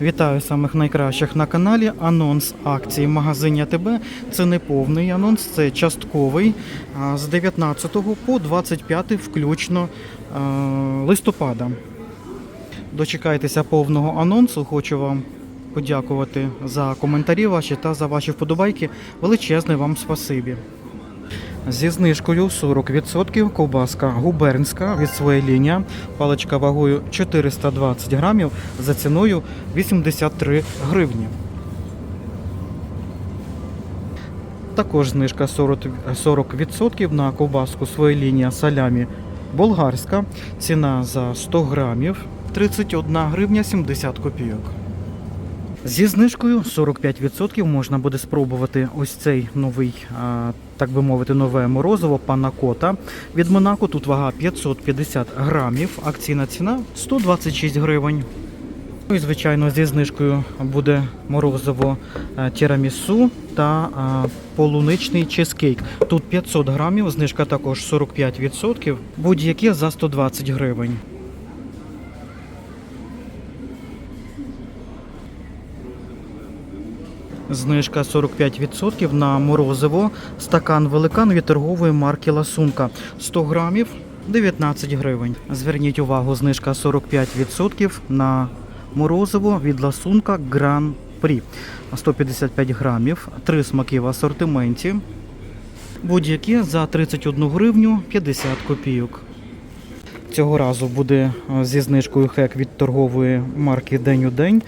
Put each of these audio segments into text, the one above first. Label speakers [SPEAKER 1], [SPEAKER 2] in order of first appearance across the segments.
[SPEAKER 1] Вітаю самих найкращих на каналі. Анонс акції в магазині АТБ. Це не повний анонс, це частковий з 19 по 25 включно листопада. Дочекайтеся повного анонсу. Хочу вам подякувати за коментарі ваші та за ваші вподобайки. Величезне вам спасибі. Зі знижкою 40% ковбаска губернська від своєї лінії, паличка вагою 420 грамів за ціною 83 гривні. Також знижка 40%, 40% на ковбаску своєї лінії салямі болгарська. Ціна за 100 грамів 31 гривня 70 копійок. Зі знижкою 45% можна буде спробувати ось цей новий, так би мовити, нове морозиво панакота. Від Монако тут вага 550 грамів, акційна ціна 126 гривень. Ну і, звичайно, зі знижкою буде морозиво е, тірамісу та полуничний чизкейк. Тут 500 грамів, знижка також 45%, будь-які за 120 гривень. Знижка 45% на морозиво. Стакан великан від торгової марки Ласунка. 100 грамів 19 гривень. Зверніть увагу, знижка 45% на морозиво від Ласунка Гран Прі. 155 грамів. Три смаки в асортименті. Будь-які за 31 гривню 50 копійок. Цього разу буде е, зі знижкою хек від торгової марки День у день.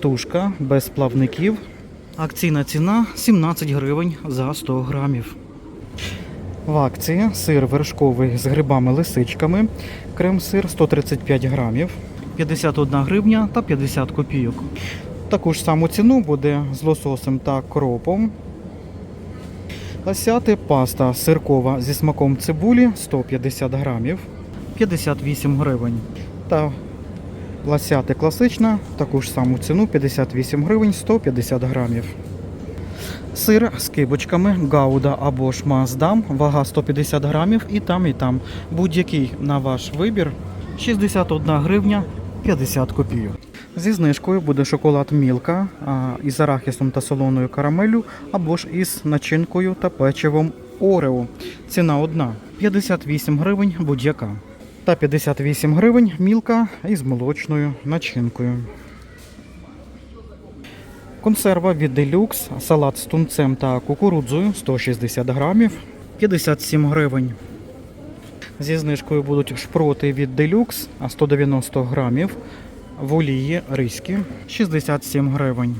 [SPEAKER 1] Тушка без плавників. Акційна ціна 17 гривень за 100 грамів. В акції сир вершковий з грибами-лисичками, крем-сир 135 грамів, 51 гривня та 50 копійок. Таку ж саму ціну буде з лососем та кропом. Лосяти паста сиркова зі смаком цибулі 150 грамів, 58 гривень. Та Ласяти класична, таку ж саму ціну 58 гривень 150 грамів. Сир з кибочками Гауда або ж Маздам, вага 150 грамів і там, і там. Будь-який на ваш вибір 61 гривня 50 копійок. Зі знижкою буде шоколад Мілка із арахісом та солоною карамелю або ж із начинкою та печивом Орео. Ціна одна 58 гривень будь-яка та 58 гривень мілка із молочною начинкою. Консерва від Deluxe, салат з тунцем та кукурудзою 160 грамів 57 гривень. Зі знижкою будуть шпроти від Deluxe, 190 грамів. В олії риські 67 гривень.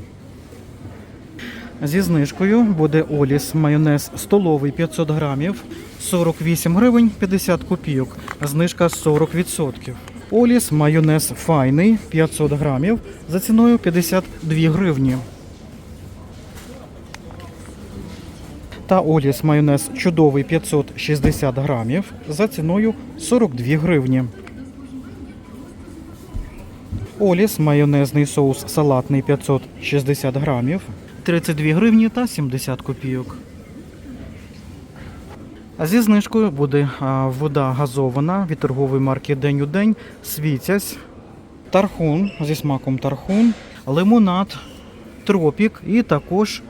[SPEAKER 1] Зі знижкою буде Оліс майонез столовий 500 грамів 48 гривень 50 копійок. Знижка 40%. Оліс майонез файний 500 грамів за ціною 52 гривні. Та Оліс майонез чудовий 560 грамів за ціною 42 гривні. Оліс майонезний соус салатний 560 грамів 32 гривні та 70 копійок. А зі знижкою буде вода газована від торгової марки День у день, світязь, тархун зі смаком тархун, лимонад, тропік і також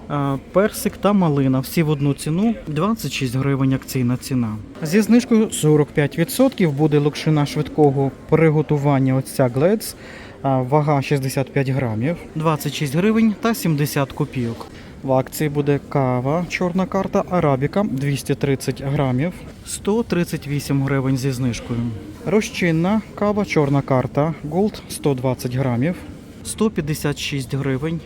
[SPEAKER 1] персик та малина. Всі в одну ціну 26 гривень акційна ціна. Зі знижкою 45% буде локшина швидкого приготування. Ось ця Гледс. А, Вага 65 грамів, 26 гривень та 70 копійок. В акції буде кава, чорна карта, арабіка 230 грамів, 138 гривень зі знижкою. Розчинна кава, чорна карта, Gold 120 грамів, 156 гривень.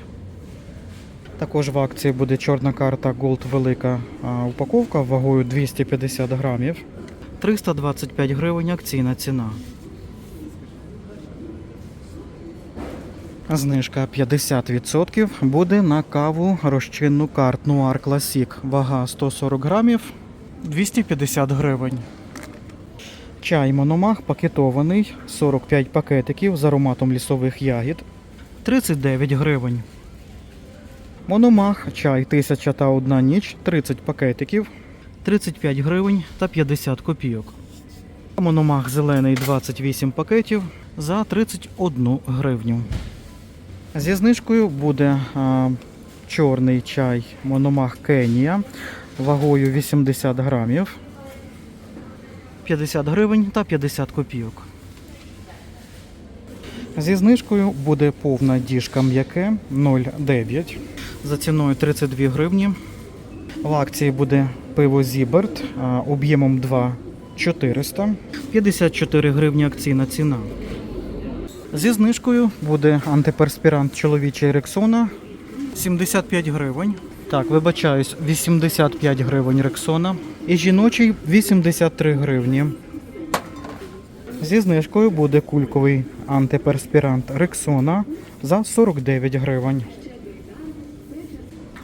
[SPEAKER 1] Також в акції буде чорна карта Gold велика упаковка вагою 250 грамів, 325 гривень акційна ціна. Знижка 50% буде на каву розчинну карт Noir Classic. Вага 140 грамів 250 гривень. Чай Мономах пакетований 45 пакетиків з ароматом лісових ягід 39 гривень. Мономах чай 1000 та одна ніч 30 пакетиків 35 гривень та 50 копійок. Мономах зелений 28 пакетів за 31 гривню. Зі знижкою буде а, чорний чай Мономах Кенія вагою 80 грамів. 50 гривень та 50 копійок. Зі знижкою буде повна діжка м'яке 0,9 за ціною 32 гривні. В акції буде пиво Зіберт об'ємом 2,400. 54 гривні акційна ціна. Зі знижкою буде антиперспірант чоловічий Рексона 75 гривень. Так, вибачаюсь, 85 гривень Рексона. І жіночий 83 гривні. Зі знижкою буде кульковий антиперспірант Рексона за 49 гривень.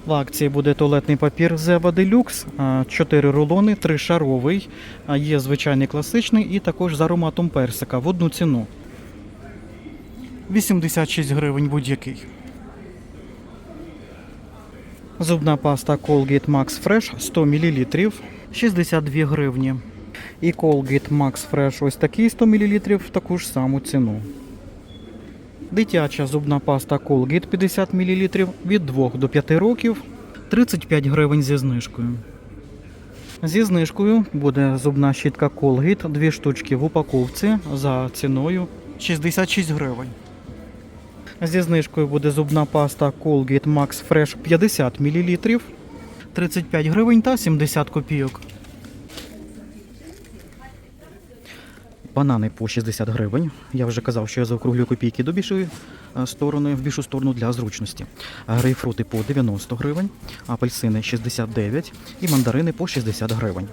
[SPEAKER 1] В акції буде туалетний папір Зева Делюкс, 4 рулони, 3 шаровий, є звичайний класичний і також з ароматом персика в одну ціну. 86 гривень будь-який. Зубна паста Colgate Max Fresh 100 мл 62 гривні. І Colgate Max Fresh ось такий 100 мл в таку ж саму ціну. Дитяча зубна паста Colgate 50 мл від 2 до 5 років 35 гривень зі знижкою. Зі знижкою буде зубна щітка Colgate, дві штучки в упаковці за ціною 66 гривень. Зі знижкою буде зубна паста Colgate Max Fresh 50 мл 35 гривень та 70 копійок. Банани по 60 гривень. Я вже казав, що я заокруглюю копійки до більшої е, сторони, в більшу сторону для зручності. Грейпфрути по 90 гривень, апельсини 69 і мандарини по 60 гривень.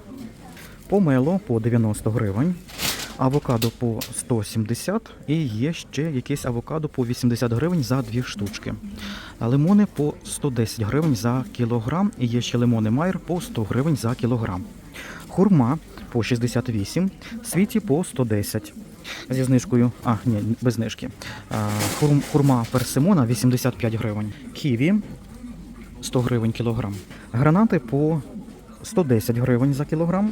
[SPEAKER 1] Помело по 90 гривень, авокадо по 170 і є ще якесь авокадо по 80 гривень за дві штучки. Лимони по 110 гривень за кілограм і є ще лимони Майер по 100 гривень за кілограм. Хурма по 68, світі по 110. Зі знижкою, а, ні, без знижки. Хурма персимона 85 гривень. Ківі 100 гривень кілограм. Гранати по 110 гривень за кілограм.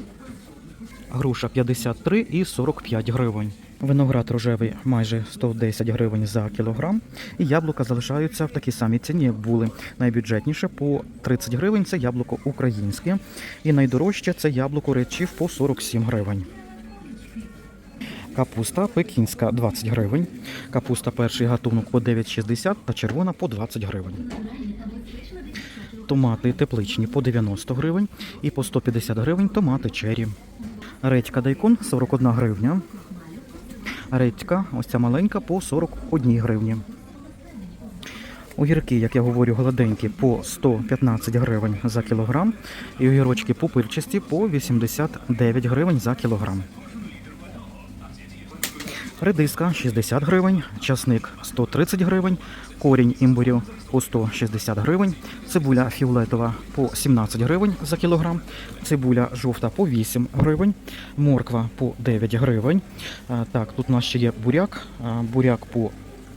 [SPEAKER 1] Груша 53 і 45 гривень. Виноград рожевий майже 110 гривень за кілограм. І яблука залишаються в такій самій ціні, як були. Найбюджетніше по 30 гривень це яблуко українське. І найдорожче це яблуко речів по 47 гривень. Капуста пекінська 20 гривень. Капуста перший гатунок по 9,60 та червона по 20 гривень. Томати тепличні по 90 гривень і по 150 гривень томати чері. Редька дайкон 41 гривня. Редька, ось ця маленька, по 41 гривні. Огірки, як я говорю, гладенькі по 115 гривень за кілограм. І огірочки пупирчасті по 89 гривень за кілограм. Редиска 60 гривень, часник 130 гривень, корінь імбирю по 160 гривень, цибуля фіолетова по 17 гривень за кілограм, цибуля жовта по 8 гривень, морква по 9 гривень. Так, тут у нас ще є буряк, буряк по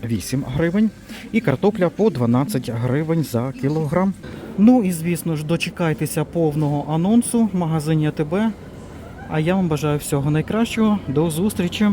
[SPEAKER 1] 8 гривень і картопля по 12 гривень за кілограм. Ну і звісно ж, дочекайтеся повного анонсу в магазині АТБ. А я вам бажаю всього найкращого. До зустрічі!